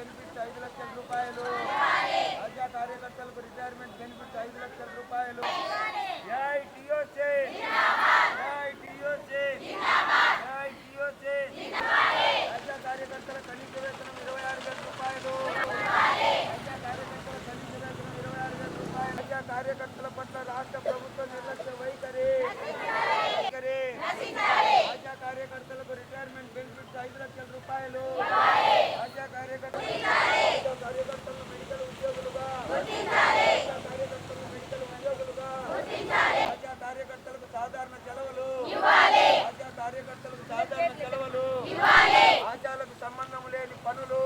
Benefits ఐదు లక్షల రూపాయలు. ఆశా కార్యకర్తలకు రిటైర్మెంట్ బెనిఫిట్స్ ఐదు లక్షల రూపాయలు. ఆశా కార్యకర్తల కనీస వేతనం ఇరవై ఆరు వేల రూపాయలు. ఆశా కార్యకర్తల కనీస వేతనం ఇరవై ఆరు వేల రూపాయలు. ఆశా కార్యకర్తల పట్ల రాష్ట్ర ప్రభుత్వం నిర్లక్ష్య వైఖరి. వైఖరి. ఆశా కార్యకర్తలకు రిటైర్మెంట్ బెనిఫిట్స్ ఐదు లక్షల రూపాయలు. సాధారణ సెలవులు ఆశా కార్యకర్తలకు సాధారణ సెలవులు ఆశాలకు సంబంధం లేని పనులు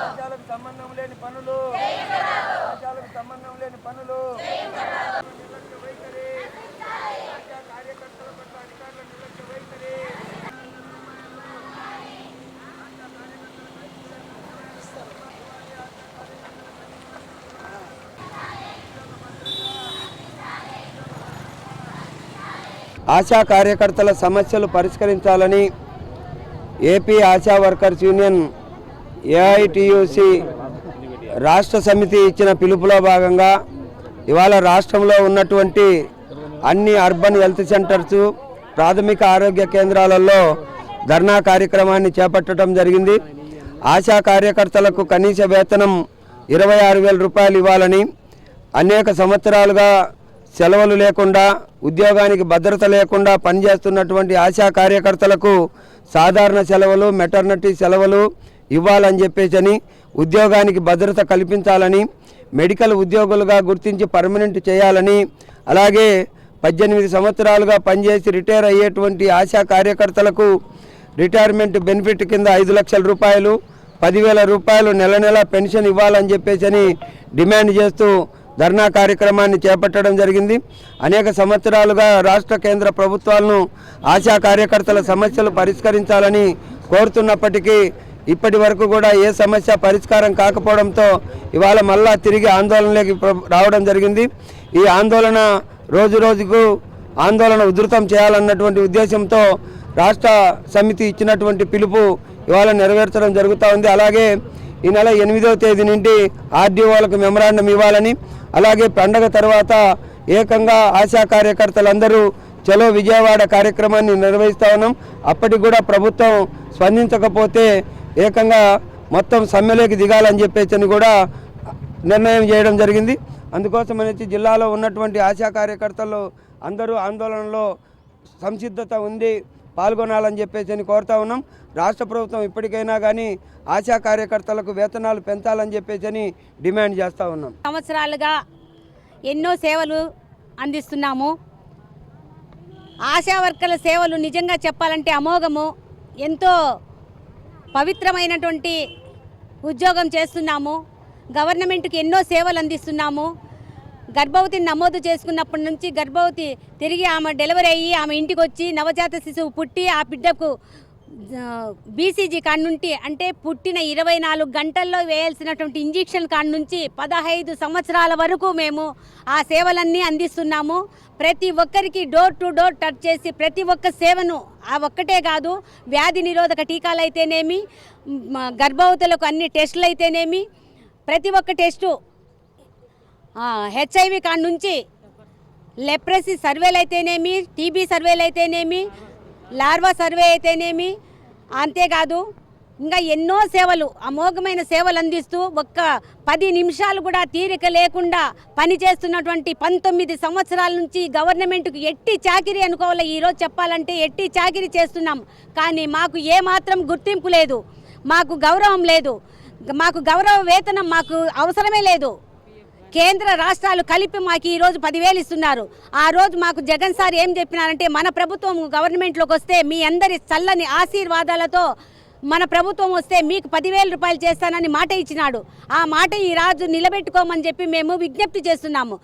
ఆశాలకు సంబంధం లేని పనులు ఆశాలకు సంబంధం లేని పనులు నిర్లక్ష్య వైఖరి ఆశా కార్యకర్తల పట్ల అధికారుల నిర్లక్ష్య వైఖరి ఆశా కార్యకర్తల సమస్యలు పరిష్కరించాలని AP ASHA workers union AITUC రాష్ట్ర సమితి ఇచ్చిన పిలుపులో భాగంగా ఇవాళ రాష్ట్రంలో ఉన్నటువంటి అన్ని అర్బన్ హెల్త్ సెంటర్స్ ప్రాథమిక ఆరోగ్య కేంద్రాలలో ధర్నా కార్యక్రమాన్ని చేపట్టడం జరిగింది. ఆశా కార్యకర్తలకు కనీస వేతనం ఇరవై ఆరు వేల రూపాయలు ఇవ్వాలని అనేక సంవత్సరాలుగా సెలవులు లేకుండా ఉద్యోగానికి భద్రత లేకుండా పనిచేస్తున్నటువంటి ఆశా కార్యకర్తలకు సాధారణ సెలవులు మెటర్నిటీ సెలవులు ఇవ్వాలని చెప్పేసి ఉద్యోగానికి భద్రత కల్పించాలని మెడికల్ ఉద్యోగులుగా గుర్తించి పర్మనెంట్ చేయాలని అలాగే పద్దెనిమిది సంవత్సరాలుగా పనిచేసి రిటైర్ అయ్యేటువంటి ఆశా కార్యకర్తలకు రిటైర్మెంట్ బెనిఫిట్ కింద ఐదు లక్షల రూపాయలు పదివేల రూపాయలు నెల నెల పెన్షన్ ఇవ్వాలని చెప్పేసి డిమాండ్ చేస్తూ ధర్నా కార్యక్రమాన్ని చేపట్టడం జరిగింది. అనేక సంవత్సరాలుగా రాష్ట్ర కేంద్ర ప్రభుత్వాలను ఆశా కార్యకర్తల సమస్యలు పరిష్కరించాలని కోరుతున్నప్పటికీ ఇప్పటి వరకు కూడా ఏ సమస్య పరిష్కారం కాకపోవడంతో ఇవాళ మళ్ళా తిరిగి ఆందోళనలోకి రావడం జరిగింది. ఈ ఆందోళన రోజు రోజుకు ఆందోళన ఉధృతం చేయాలన్నటువంటి ఉద్దేశంతో రాష్ట్ర సమితి ఇచ్చినటువంటి పిలుపు ఇవాళ నెరవేర్చడం జరుగుతూ ఉంది. అలాగే ఈ నెల ఎనిమిదవ తేదీ నుండి ఆర్డీఓలకు మెమరాండం ఇవ్వాలని అలాగే పండగ తర్వాత ఏకంగా ఆశా కార్యకర్తలందరూ చలో విజయవాడ కార్యక్రమాన్ని నిర్వహిస్తా ఉన్నాం. అప్పటికి కూడా ప్రభుత్వం స్పందించకపోతే ఏకంగా మొత్తం సమ్మెలోకి దిగాలని చెప్పేసి కూడా నిర్ణయం చేయడం జరిగింది. అందుకోసం అనేసి జిల్లాలో ఉన్నటువంటి ఆశా కార్యకర్తలు అందరూ ఆందోళనలో సంసిద్ధత ఉంది పాల్గొనాలని చెప్పేసి కోరుతా ఉన్నాం. రాష్ట్ర ప్రభుత్వం ఇప్పటికైనా కానీ ఆశా కార్యకర్తలకు వేతనాలు పెంచాలని చెప్పేసి అని డిమాండ్ చేస్తూ ఉన్నాం. సంవత్సరాలుగా ఎన్నో సేవలు అందిస్తున్నాము. ఆశా వర్కర్ల సేవలు నిజంగా చెప్పాలంటే అమోఘము. ఎంతో పవిత్రమైనటువంటి ఉద్యోగం చేస్తున్నాము. గవర్నమెంట్కి ఎన్నో సేవలు అందిస్తున్నాము. గర్భవతిని నమోదు చేసుకున్నప్పటి నుంచి గర్భవతి తిరిగి ఆమె డెలివరీ అయ్యి ఆమె ఇంటికి వచ్చి నవజాత శిశువు పుట్టి ఆ బిడ్డకు బీసీజీ కాడ నుండి అంటే పుట్టిన ఇరవై నాలుగు గంటల్లో వేయాల్సినటువంటి ఇంజెక్షన్ కాడ నుంచి పదహైదు సంవత్సరాల వరకు మేము ఆ సేవలన్నీ అందిస్తున్నాము. ప్రతి ఒక్కరికి డోర్ టు డోర్ టచ్ చేసి ప్రతి ఒక్క సేవను ఆ ఒక్కటే కాదు వ్యాధి నిరోధక టీకాలు అయితేనేమి గర్భవతులకు అన్ని టెస్టులు అయితేనేమి ప్రతి ఒక్క టెస్టు హెచ్ఐవి కాడ నుంచి లెప్రసీ సర్వేలు అయితేనేమి టీబీ సర్వేలు అయితేనేమి లార్వా సర్వే అయితేనేమి అంతేకాదు ఇంకా ఎన్నో సేవలు అమోఘమైన సేవలు అందిస్తూ ఒక్క పది నిమిషాలు కూడా తీరిక లేకుండా పనిచేస్తున్నటువంటి పంతొమ్మిది సంవత్సరాల నుంచి గవర్నమెంట్కు ఎట్టి చాకిరీ అనుకోవాలి? ఈరోజు చెప్పాలంటే ఎట్టి చాకిరీ చేస్తున్నాం. కానీ మాకు ఏమాత్రం గుర్తింపు లేదు. మాకు గౌరవం లేదు. మాకు గౌరవ వేతనం మాకు అవసరమే లేదు. కేంద్ర రాష్ట్రాలు కలిపి మాకు ఈ రోజు పదివేలు ఇస్తున్నారు. ఆ రోజు మాకు జగన్ సార్ ఏం చెప్పినారంటే మన ప్రభుత్వం గవర్నమెంట్లోకి వస్తే మీ అందరి చల్లని ఆశీర్వాదాలతో మన ప్రభుత్వం వస్తే మీకు పదివేల రూపాయలు చేస్తానని మాట ఇచ్చినాడు. ఆ మాట ఈ రాజు నిలబెట్టుకోమని చెప్పి మేము విజ్ఞప్తి చేస్తున్నాము.